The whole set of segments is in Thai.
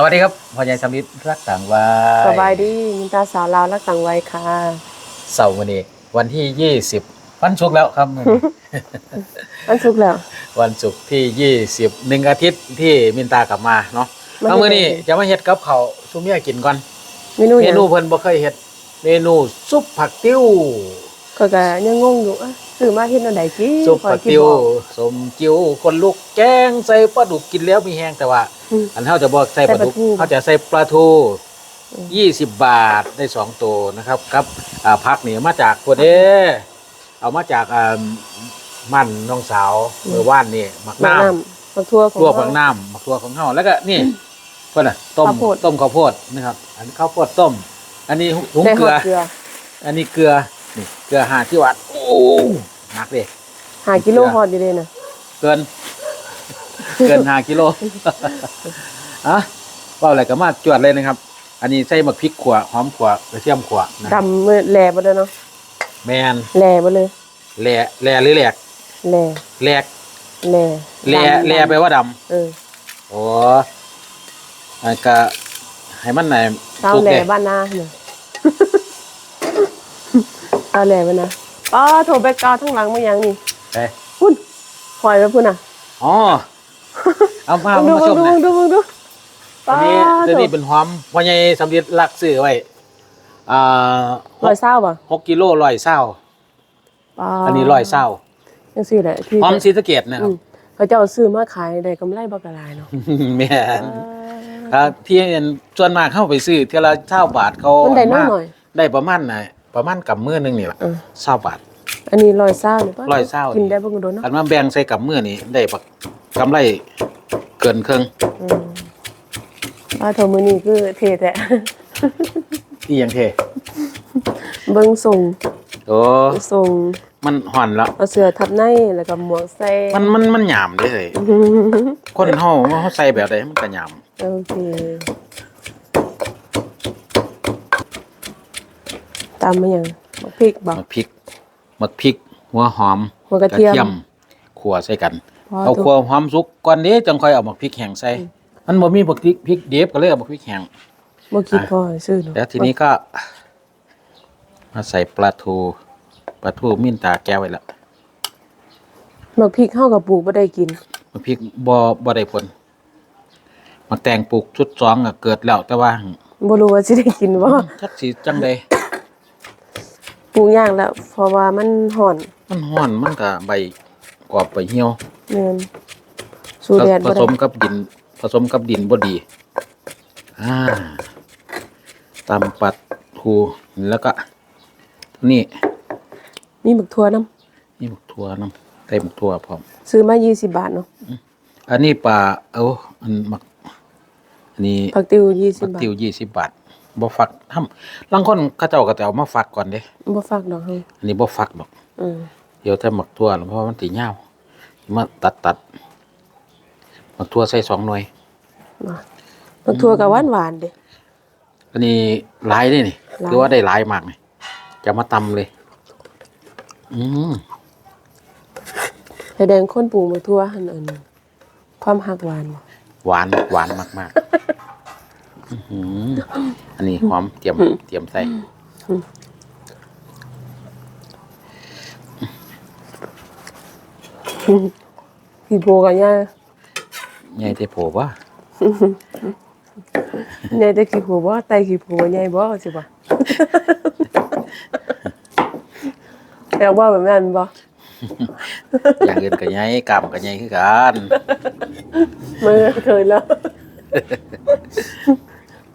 สวัสดีครับพ่อใหญ่สมิทธรักต่างวาสบายดีมินตาสาวลาวรักต่างวัยค่ะเสาร์วันนี้ วันที่20วันศุกร์แล้วครับมื้อนี้อันสุกแล้ว วันศุกร์ที่20หนึ่งอาทิตย์ที่มินตากลับมาเนาะมาเอาเฮ็ดมื้อนี้อะไรจะมาเฮ็ดกับข้าวซุเมียกินก่อนเมนูหเมยังนูเพิ่นบ่เคยเฮ็ดเมนูซุปผักติ้วก็ก็ยังงงอยู่อะซื้อมาเฮ็ดอันใดกินซุปผักข้อยติ้วบ่ออกสมจิ้วคนลูกแกงใส่ปลาดุกกินแล้วมีแห้งแต่ว่า อืมอันเฮาจะบอกใส่ปลาดุกใส่ปลาทูเขาจะใส่ปลาทูอืม20บาทได้สองตัวนะครับกับอ่าผักนี่มาจากพวกเด้เอามาจากอ่ามันน้องสาวเมื่อวานนี่หมักหมักน้ำน้ำบักทั่วของตัวผักเราน้ำหมักตัวของเฮาแล้วก็นี่เพิ่นน่ะต้มข้าวโพดต้มข้าวโพดนะครับ อันนี้ข้าวโพดต้ม อันนี้หุงได้เกหลืออดเกลือ อันนี้เกลือนี่เกลือหาที่วัดโอ้หนักเด้หากิโลฮอดอยู่เลยนะเกิน เกินห้ากิโลอะเว่าอะไรก็มาจวดเลยนะครับ อันนี้ใส่หมักพริกขัวหอมขัวกระเทียมขัวนะดำมือแหลบ่ได้เนาะแมนแหลบ่เลยแหล่แหล่หรือแหลกแหลแหลกแหลแหล่ดำแหล่แปลว่าดเออำโอ้อันก็ให้มันไหนเต้าสุกแหลเด้บ้านนาเนี่ยเต้าแหลบ้านนาป้าโทรไปกาวทั้งหลังมายังนี่ไปพุ่นหอยไปพุ่นน่ะอ๋อ เอามาดูมาชมดูหน่อยดูดูดูอันนี้ป้าตัวนี้โถเป็นหอมพ่อใหญ่สำลีลักซื้อไว้อ่าหร้อกยเศร้าป่ะหกกิโลร้อยเศร้าป้าอันนี้ร้อยเศร้าจังซี่แหละที่หอมสีสะเกตนะคอืรับมเขาเจ้าซื้อมาขายได้กำไรบักกะลายเนาะแม่นครับที่เห็นส่วนมากเข้าไปซื้อเท่าละเท่าบาทเขามันได้น้อยมาหน่อยได้ประมาณไหนประมาณกับมือหนึงนี่แหละเออเศร้าบาท อันนี้ร้อยเศร้าเนี่ยป้าร้อยเศร้า กินได้บ่กันโดนเนาะอันมาแบ่งใส่กับมือนี่ได้ปักกำไรเกินครึ่งอืมป้าโทรมื้อนี้คือเทแท้ที่ยังเทเบิ่งส่งโอ้ส่งมันห่อนแล้วเอาเสื้อทับในแล้วก็หมวกใส่มันมันมันหยามเด้เลยคนเฮาเฮาใส่แบบใดมันก็หยามโอเคตามมาหยังบักพริกบ่มักพริก มักพริก หัวหอมหัวกระเทียม ขัวใส่กัน พอเอาถูกขัวหอมสุกก่อนเด้จังค่อยเอามักพริกแห้งใส่ มันบ่มีบักพริกพริกเดฟก็เลยเอาบักพริกแห้ง บ่คิดพอให้ซื้อเนาะแล้วทีนี้ก็ มาใส่ปลาทูปลาทูมิ้นตาแก้วไว้แล้วบักพริกเฮากับปลูกบ่ได้กินมาพริกบอบอได้ผลมาแต่งปลูกชุดสองก็เกิดแล้วแต่ว่าบ่รู้ว่าสิได้กินบ่จักสีจังใด ปลูกยากแล้วเพราะว่ามันห่อนมันห้อนมันก็ใบกรอบใบเหี่ยวแม่นสู้แดดผบ่สได้มกับดิน ผสมกับดินบ่ดีอ่าตำปลาทูแล้วก็นี่มีบักทั่วนํนี่หมกทัวน้ำใส่หมกทัวพร้อมซื้อมา20บาทเนาะอันนี้ปลาเอาอันหมักอันนี้ผักติวมั20กบาท ติวยี่สิบบาท บ่ฟักทำลางคนเขาเจ้าก็จะเอามาฟักก่อนเด้บ่ฝากดอกเฮาอันนี้บ่ฟักดอกอืมเดี๋ยวถ้าหมักทั่วแล้วเพราะว่ามันสิยาวมาตัดตัดหมักทั่วใส่สองหน่วยมาบักทั่วก็หวานๆเด้อันนี้หลายเด้นี่หลายคือว่าได้หลายมากนี่จะมาตำเลย อืมแสดงคนปลูกบักทั่วหั่นอันความหักหวานบ่หวานหวานมากมากๆ อื้อหืออันนี้หอมเตรียมเตรียมใส่ขี้โพก็ย่าใหญ่แต่โผว่าใหญ่แต่ขี้โพบ่ไตขี้โพใหญ่บ่สิบ่แปลว่าแบบนั้นบ่อย่างอื่นก็ใหญ่กล้ามก็ใหญ่คือกันมือเคยแล้ว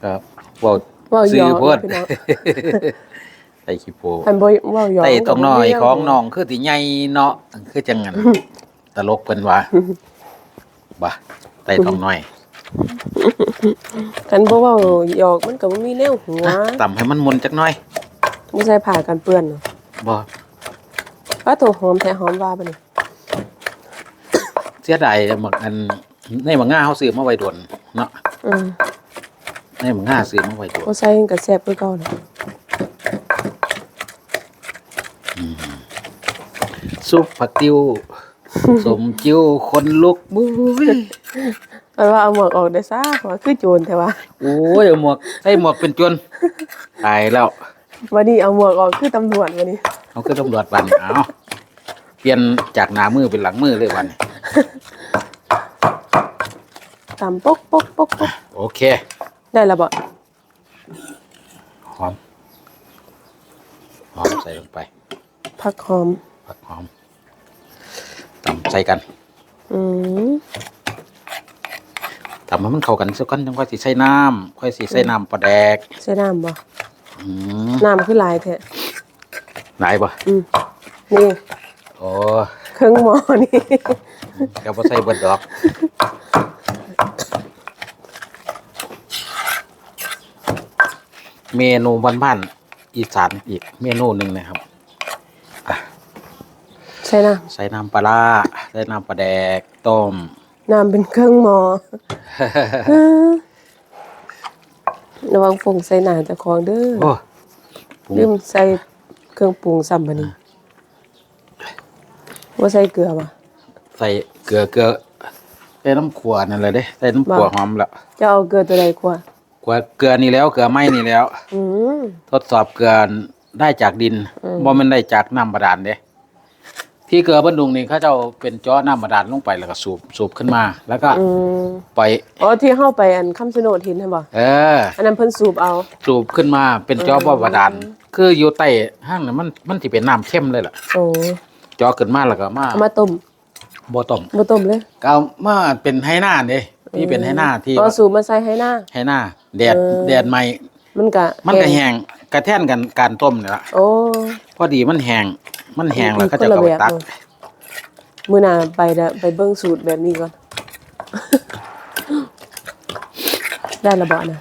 ครับเว้าเว้าหยอกซื้อโพดพี่น้องใส่ขี้โพอันบ่เว้าหยอกใส่ตรงน้อยของน้องคือสิใหญ่เนาะคือจังงั้นตลกเพิ่นว่าบ่ใส่ตรงน้อยกันบ่เว้าหยอกมันก็บ่มีแนวหัวอะตำให้มันมุนจักหน่อยบ่ใส่ผ้ากันเปื้อนเนาะบ่ว่าตัวหอมแท้หอมว่าบ่นี่เสียดายหมักอันในหมักง่าเฮาซื้อมาไว้โดนเนาะอืม ในหมักง่าซื้อมาไว้โดนบ่ใส่ก็แซ่บคือเก่าเนาะซุปผักติ้ว สมจิ้วคนลุกมุ้ยเอาว่าเอาหมวกออกได้ซะว่าคือโจรแต่ว่าโอ้ยเอาหมวกใส่หมวกเป็นจนตายแล้ว วันนี้เอาหมวกออกคือตำรวจวันนี้ เขาคือตำรวจวันเอาเปลี่ยนจากหน้ามือเป็นหลังมือเลยวันนี้ตำปกปกปกปกโอเค ได้และบ่หอมหอมใส่ลงไปผักหอมผักหอมตำใส่กัน อืมทำให้มันเข้ากันสักกันจังค่อยสิใส่น้ำค่อยสิใส่น้ำปลาแดกใส่น้ำบ่อืมน้ำคือหลายแท้ไหนบ่อืมนี่โอ้เครื่องหม้อนี่ เดี๋ยวพอใส่เบิดดอก เมนูบ้านๆอีสานอีกเมนูหนึ่งนะครับใส่น้ใส่น้ำปลาร้าใส่น้ำปลาแดกต้มำน้ำเป็นเครื่องหม้อระวังฟงใส่หน้าเจ้าของเด้อโอ้ปรุงลืมใส่เครื่องปรุงซ้ำบัดนี้ว่าใส่เกลือบ่ใส่เกลือเกลือใส่น้ำขวนั่นเลยเด้ใส่น้ำขวบ่หอมแล้วจะเอาเกลือตัวใดกว่า กว่าเกลือนี่แล้วเกลือไหม้นี่แล้ว อืม ทดสอบเกลือได้จากดินอืม บ่แมันได้จากน้ำบาดาลเด้ที่เกลือบันดุงนี่เขาเจ้าเป็นจ้อน้ำบาดาลลงไปแล้วก็สูบสูบขึ้นมา แล้วก็อืมปล่อยอ๋อที่เข้าไปอันคำชะโนดเห็นใช่บ่เออ อันนั้นเพิ่นสูบเอา สูบขึ้นมาเป็นจ้อบ่บาดาลคืออยู่ใต้ห้างน่ะมันมันสิเป็นน้ำเข้มเลยล่ะโอ้จ้อขึ้นมาแล้วก็มาเอามาต้มบ่ต้มบ่ต้มเลยก็เอามาเป็นไหหน้าเด้ที่เป็นไหหน้าที่ก็สูบมาใส่ให้หน้า ไหหน้า แดดเออ แดดใหม่ มันก็มันก็แห้งกระแท่นกันการต้มนี่ล่ะโอ้พอดีมันแห้งมันแห้งอีกแล้วก็จะคนละเอาไปแบบตักเลยมื้อหน้าไปเด้อไปเบิ่งสูตรแบบนี้ก่อน ได้และบ่นะ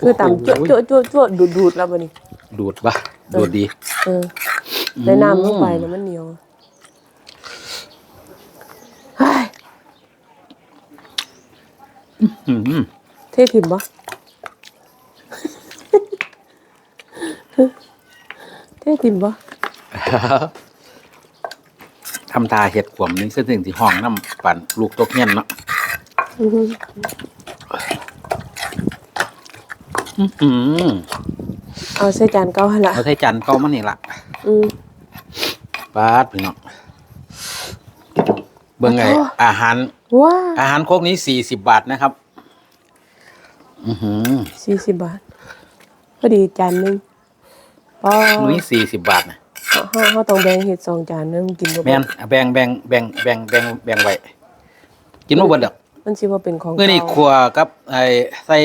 คือตำจั่วจั่วจั่วจั่วดูดดูดแล้วบัดนี้ ดูดปะดูดดี เออได้น้ำลงไปแล้วมันเหนียวเฮ้ยอืมเทถิ่มบ่ เทถิ่มบ่ทำตาเห็ดขวมนี่คือถึงที่ห้องน้ำปั่นลูกตกเงี้ยนเนาะอื้อหืออื้อหือเอาใส่จานเก่าหั่นล่ะเอาใส่จานเก่ามันนี่ละอืมปาดพี่น้องเบิ่งไงโอ้อาหารว้าอาหารโคกนี้สี่สิบบาทนะครับอือหือสี่สิบบาทพอดีจานหนึง อ๋อมื้อนี้สี่สิบบาทนะเฮาเฮาเฮาต้องแบ่งเฮ็ดสองจานนึงกินบ่หมแม่นดแบ่งแบ่งแบ่งแบ่งแบ่งแบ่งไว้กินบ่เบิดดอกมันสิว่าเป็นของเมื่อนี้คเก่ารัวกับไอ้ใส่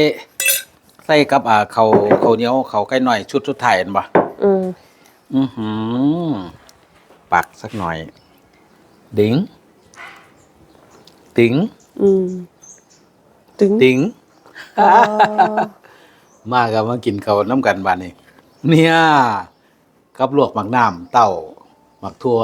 ใส่กับอ่าเขาวเขาวเหนียวเขาวไก่หน่อยชุดสุดท้ายเห็นบ่อืมอือหือปักสักหน่อย ดิงติงอืมถึงติงอ๋อ มากับมากินเขาวน้ำกันบานนี้ เนี่ยกับลวกหมักน้ำเต้าหมักทั่ว